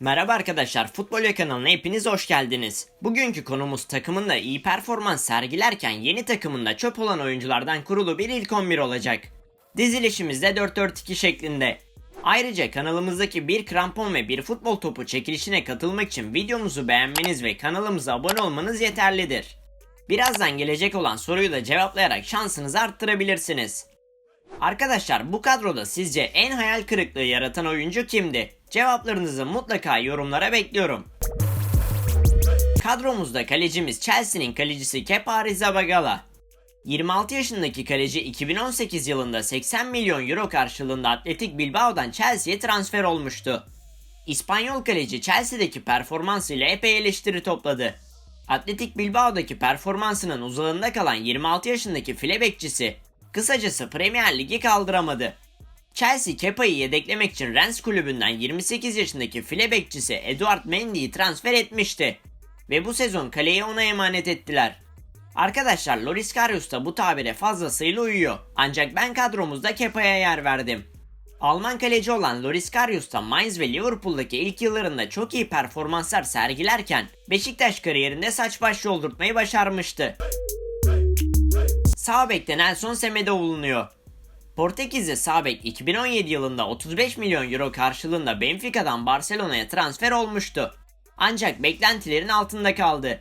Merhaba arkadaşlar, Futbol kanalına hepiniz hoş geldiniz. Bugünkü konumuz takımında iyi performans sergilerken yeni takımında çöp olan oyunculardan kurulu bir ilk 11 olacak. Dizilişimiz de 4-4-2 şeklinde. Ayrıca kanalımızdaki bir krampon ve bir futbol topu çekilişine katılmak için videomuzu beğenmeniz ve kanalımıza abone olmanız yeterlidir. Birazdan gelecek olan soruyu da cevaplayarak şansınızı arttırabilirsiniz. Arkadaşlar bu kadroda sizce en hayal kırıklığı yaratan oyuncu kimdi? Cevaplarınızı mutlaka yorumlara bekliyorum. Kadromuzda kalecimiz Chelsea'nin kalecisi Kepa Arrizabalaga. 26 yaşındaki kaleci 2018 yılında 80 milyon euro karşılığında Atletik Bilbao'dan Chelsea'ye transfer olmuştu. İspanyol kaleci Chelsea'deki performansıyla epey eleştiri topladı. Atletik Bilbao'daki performansının uzağında kalan 26 yaşındaki file bekçisi kısacası Premier Ligi kaldıramadı. Chelsea Kepa'yı yedeklemek için Rennes kulübünden 28 yaşındaki file bekçisi Eduard Mendy'yi transfer etmişti. Ve bu sezon kaleyi ona emanet ettiler. Arkadaşlar Loris Karius da bu tabire fazlasıyla uyuyor. Ancak ben kadromuzda Kepa'ya yer verdim. Alman kaleci olan Loris Karius da Mainz ve Liverpool'daki ilk yıllarında çok iyi performanslar sergilerken Beşiktaş kariyerinde saç baş yoldurtmayı başarmıştı. Sağ bekte Nelson Semedo bulunuyor. Portekizli sağ bek 2017 yılında 35 milyon euro karşılığında Benfica'dan Barcelona'ya transfer olmuştu. Ancak beklentilerin altında kaldı.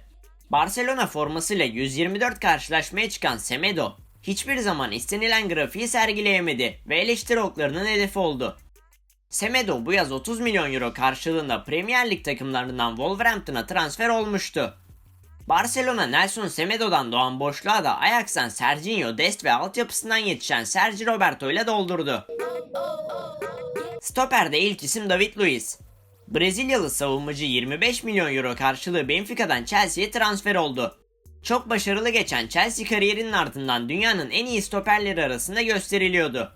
Barcelona formasıyla 124 karşılaşmaya çıkan Semedo hiçbir zaman istenilen grafiği sergileyemedi ve eleştiri oklarının hedefi oldu. Semedo bu yaz 30 milyon euro karşılığında Premier Lig takımlarından Wolverhampton'a transfer olmuştu. Barcelona Nelson Semedo'dan doğan boşluğa da Ajax'tan Serginho Dest ve altyapısından yetişen Sergi Roberto ile doldurdu. Stoper'de ilk isim David Luiz. Brezilyalı savunmacı 25 milyon euro karşılığı Benfica'dan Chelsea'ye transfer oldu. Çok başarılı geçen Chelsea kariyerinin ardından dünyanın en iyi stoperleri arasında gösteriliyordu.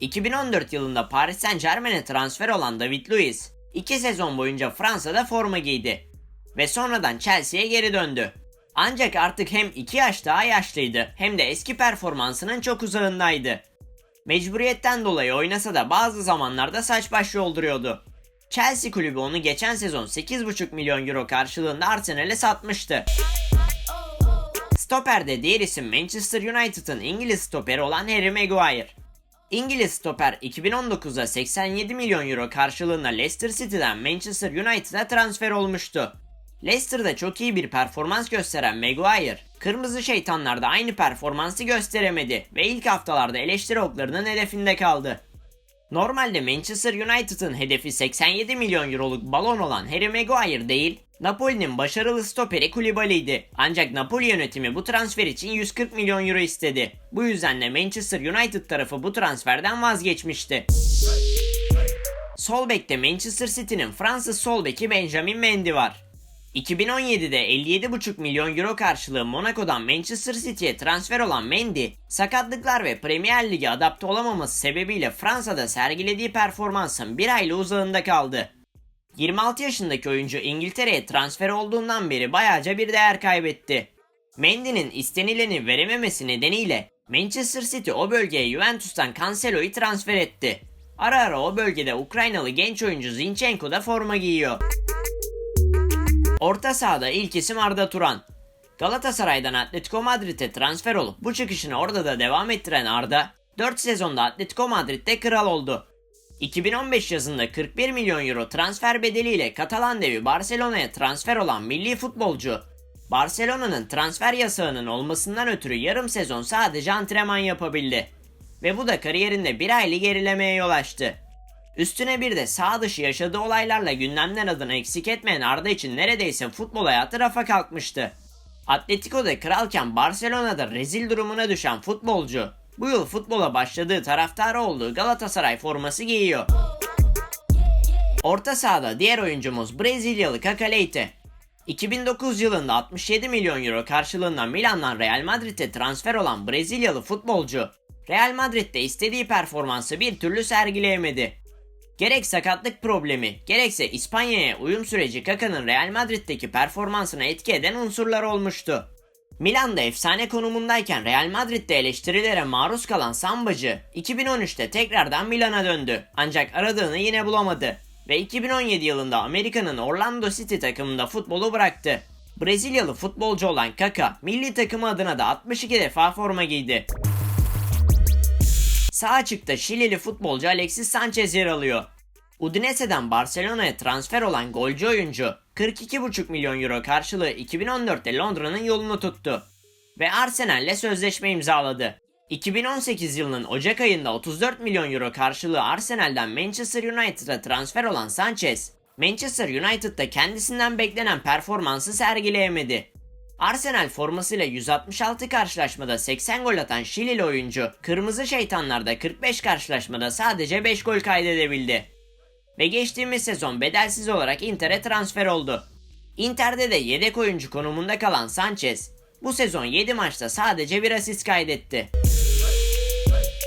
2014 yılında Paris Saint Germain'e transfer olan David Luiz, 2 sezon boyunca Fransa'da forma giydi ve sonradan Chelsea'ye geri döndü. Ancak artık hem 2 yaş daha yaşlıydı hem de eski performansının çok uzağındaydı. Mecburiyetten dolayı oynasa da bazı zamanlarda saç baş yolduruyordu. Chelsea kulübü onu geçen sezon 8,5 milyon euro karşılığında Arsenal'e satmıştı. Stoper'de diğer isim Manchester United'ın İngiliz stoperi olan Harry Maguire. İngiliz stoper 2019'da 87 milyon euro karşılığında Leicester City'den Manchester United'a transfer olmuştu. Leicester'da çok iyi bir performans gösteren Maguire, Kırmızı Şeytanlar'da aynı performansı gösteremedi ve ilk haftalarda eleştiri oklarının hedefinde kaldı. Normalde Manchester United'ın hedefi 87 milyon euroluk balon olan Harry Maguire değil, Napoli'nin başarılı stoperi Koulibaly'ydi. Ancak Napoli yönetimi bu transfer için 140 milyon euro istedi. Bu yüzden de Manchester United tarafı bu transferden vazgeçmişti. Sol bekte Manchester City'nin Fransız sol beki Benjamin Mendy var. 2017'de 57,5 milyon euro karşılığı Monaco'dan Manchester City'ye transfer olan Mendy, sakatlıklar ve Premier Lig'e adapte olamaması sebebiyle Fransa'da sergilediği performansın bir aylı uzağında kaldı. 26 yaşındaki oyuncu İngiltere'ye transfer olduğundan beri bayağıca bir değer kaybetti. Mendy'nin istenileni verememesi nedeniyle Manchester City o bölgeye Juventus'tan Cancelo'yu transfer etti. Ara ara o bölgede Ukraynalı genç oyuncu Zinchenko da forma giyiyor. Orta sahada ilk isim Arda Turan. Galatasaray'dan Atletico Madrid'e transfer olup bu çıkışını orada da devam ettiren Arda, 4 sezonda Atletico Madrid'de kral oldu. 2015 yazında 41 milyon euro transfer bedeliyle Katalan devi Barcelona'ya transfer olan milli futbolcu, Barcelona'nın transfer yasağının olmasından ötürü yarım sezon sadece antrenman yapabildi. Ve bu da kariyerinde bir aylı gerilemeye yol açtı. Üstüne bir de sağ dışı yaşadığı olaylarla gündemden adını eksik etmeyen Arda için neredeyse futbol hayatı rafa kalkmıştı. Atletico'da kralken Barcelona'da rezil durumuna düşen futbolcu, bu yıl futbola başladığı taraftarı olduğu Galatasaray forması giyiyor. Orta sahada diğer oyuncumuz Brezilyalı Kaka Leite. 2009 yılında 67 milyon euro karşılığında Milan'dan Real Madrid'e transfer olan Brezilyalı futbolcu, Real Madrid'de istediği performansı bir türlü sergileyemedi. Gerek sakatlık problemi, gerekse İspanya'ya uyum süreci Kaka'nın Real Madrid'deki performansına etki eden unsurlar olmuştu. Milan'da efsane konumundayken Real Madrid'de eleştirilere maruz kalan Sambacı 2013'te tekrardan Milan'a döndü ancak aradığını yine bulamadı ve 2017 yılında Amerika'nın Orlando City takımında futbolu bıraktı. Brezilyalı futbolcu olan Kaka, milli takımı adına da 62 defa forma giydi. Sağ açıkta Şilili futbolcu Alexis Sanchez yer alıyor. Udinese'den Barcelona'ya transfer olan golcü oyuncu 42,5 milyon euro karşılığı 2014'te Londra'nın yolunu tuttu ve Arsenal'le sözleşme imzaladı. 2018 yılının Ocak ayında 34 milyon euro karşılığı Arsenal'den Manchester United'a transfer olan Sanchez, Manchester United'da kendisinden beklenen performansı sergileyemedi. Arsenal formasıyla 166 karşılaşmada 80 gol atan Şilili oyuncu, Kırmızı Şeytanlar'da 45 karşılaşmada sadece 5 gol kaydedebildi. Ve geçtiğimiz sezon bedelsiz olarak Inter'e transfer oldu. Inter'de de yedek oyuncu konumunda kalan Sanchez, bu sezon 7 maçta sadece bir asist kaydetti.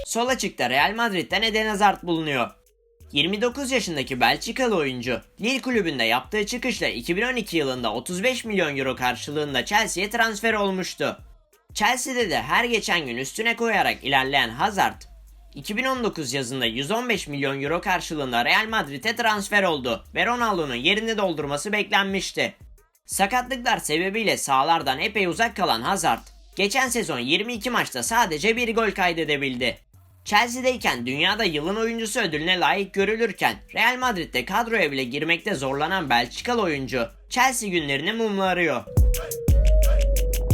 Sol açıkta Real Madrid'den Eden Hazard bulunuyor. 29 yaşındaki Belçikalı oyuncu, Lille kulübünde yaptığı çıkışla 2012 yılında 35 milyon euro karşılığında Chelsea'ye transfer olmuştu. Chelsea'de de her geçen gün üstüne koyarak ilerleyen Hazard, 2019 yazında 115 milyon euro karşılığında Real Madrid'e transfer oldu ve Ronaldo'nun yerini doldurması beklenmişti. Sakatlıklar sebebiyle sahalardan epey uzak kalan Hazard, geçen sezon 22 maçta sadece bir gol kaydedebildi. Chelsea'deyken dünyada yılın oyuncusu ödülüne layık görülürken Real Madrid'de kadroya bile girmekte zorlanan Belçikalı oyuncu Chelsea günlerini mumlarıyor.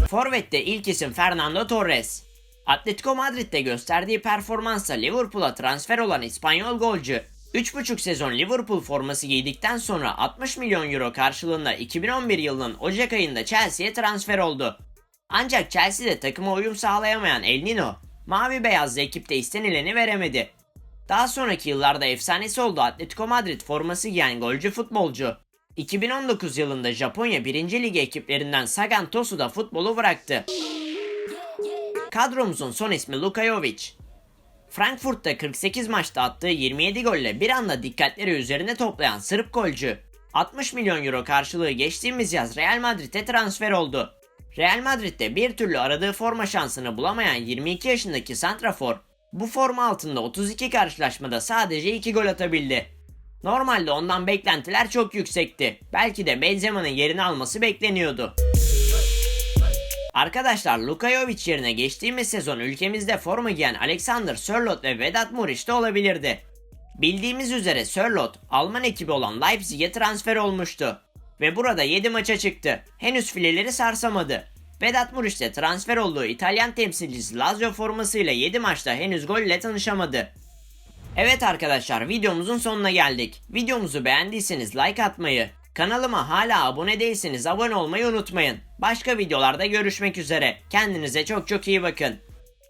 Forvet'te ilk isim Fernando Torres. Atletico Madrid'de gösterdiği performansla Liverpool'a transfer olan İspanyol golcü 3,5 sezon Liverpool forması giydikten sonra 60 milyon euro karşılığında 2011 yılının Ocak ayında Chelsea'ye transfer oldu. Ancak Chelsea'de takıma uyum sağlayamayan El Nino, mavi beyazlı ekipte istenileni veremedi. Daha sonraki yıllarda efsanesi oldu Atletico Madrid forması giyen golcü futbolcu. 2019 yılında Japonya 1. Ligi ekiplerinden Sagan Tosu'da futbolu bıraktı. Kadromuzun son ismi Luka Jovic. Frankfurt'ta 48 maçta attığı 27 golle bir anda dikkatleri üzerine toplayan Sırp golcü 60 milyon euro karşılığı geçtiğimiz yaz Real Madrid'e transfer oldu. Real Madrid'de bir türlü aradığı forma şansını bulamayan 22 yaşındaki santrafor bu forma altında 32 karşılaşmada sadece 2 gol atabildi. Normalde ondan beklentiler çok yüksekti. Belki de Benzema'nın yerini alması bekleniyordu. Arkadaşlar Luka Jovic yerine geçtiğimiz sezon ülkemizde forma giyen Alexander Sörloth ve Vedat Muriç de olabilirdi. Bildiğimiz üzere Sörloth Alman ekibi olan Leipzig'e transfer olmuştu. Ve burada 7 maça çıktı. Henüz fileleri sarsamadı. Vedat Muriç de transfer olduğu İtalyan temsilcisi Lazio formasıyla 7 maçta henüz golle tanışamadı. Evet arkadaşlar videomuzun sonuna geldik. Videomuzu beğendiyseniz like atmayı, kanalıma hala abone değilseniz abone olmayı unutmayın. Başka videolarda görüşmek üzere. Kendinize çok çok iyi bakın.